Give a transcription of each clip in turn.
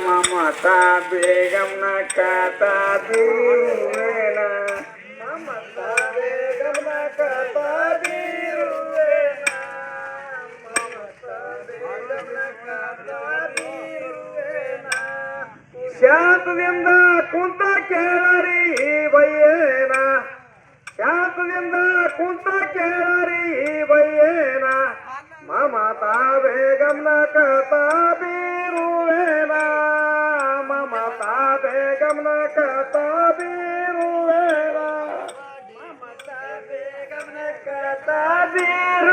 మమతా బేగం నా కాతా తీరువేనా మమతా బేగం నా కాతా తీరువేనా మమతా బేగం నా కాతా తీరువేనా ಶಾಂತದಿಂದ ಕುಂತ ಕೇಳರಿ ಬಯ್ಯೇನ ಶಾಂತದಿಂದ ಕುಂತ ಕೇಳರಿ ಬಯ್ಯೇನ ಮಮತಾ ಬೇಗಂನ ಕತಾ ಬೀರುವೇನ ತಾಬೆ ಗಮನ ಕೀರುವೇರ ಮಮತಾಬೆ ಗಮನ ಕೀರುವೇರ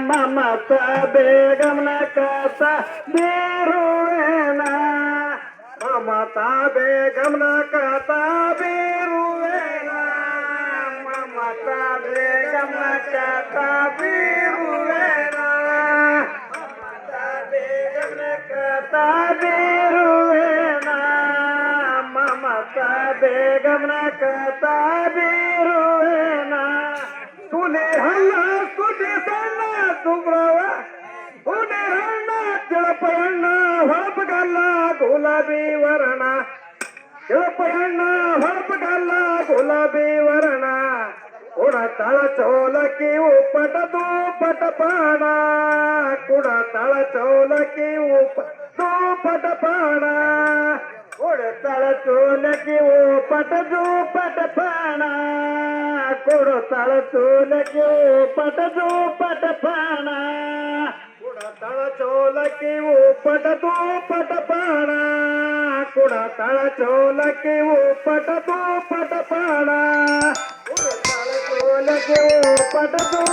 ಮಮತಾಬೆ ಗಮನ ಕೀರುವೇನ ಮಮತಾಬೆ ಗಮನ ಕೀರುವೇನ ಮಮತಾಬೆ ಗಮನ ಕೀರುವೇನ ಮಮತಾಬೆ ಗಮನ ಕೀರುವೇನ माता बेगम कथा बिरुळेना तुले हल्ला तुझे सण्णा सुब्रव उणे गुलाबी वरणा. तिळपयण्ण हळप गल्ला गुलाबी वरणा. कुडा तळ चोल की उपट पट पाणा उडा तळ चोल की उपट पाणा तळतून जीव पट झोपट पाना कोड तळतून जीव पट झोपट पाना कुडा तळचोल पट पाना कुडा तळचोल की पट पाना कुड तळचोल की उपट तू